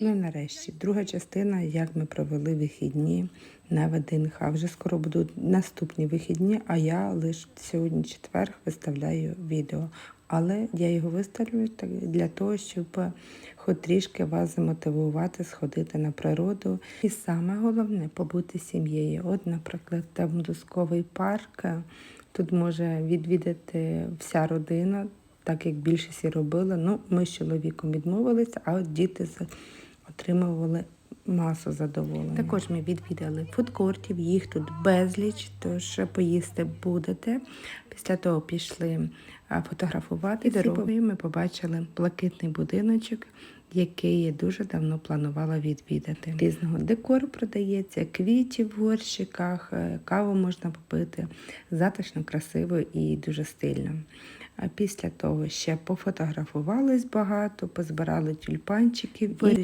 Ну і нарешті, друга частина, як ми провели вихідні на ВДНХ. Вже скоро будуть наступні вихідні, а я лише сьогодні четвер виставляю відео. Але я його виставлю для того, щоб хоч трішки вас замотивувати сходити на природу. І саме головне побути сім'єю. От, наприклад, там Дусковий парк. Тут може відвідати вся родина, так як більшість і робила. Ну, ми з чоловіком відмовилися, а от діти з- отримували масу задоволення. Також ми відвідали фудкортів, їх тут безліч, тож поїсти будете. Після того пішли фотографувати. Дорогою ми побачили блакитний будиночок, який я дуже давно планувала відвідати. Різного декору продається, квітів в горщиках, е, каву можна попити. Затишно, красиво і дуже стильно. А після того ще пофотографувались багато, позбирали тюльпанчиків.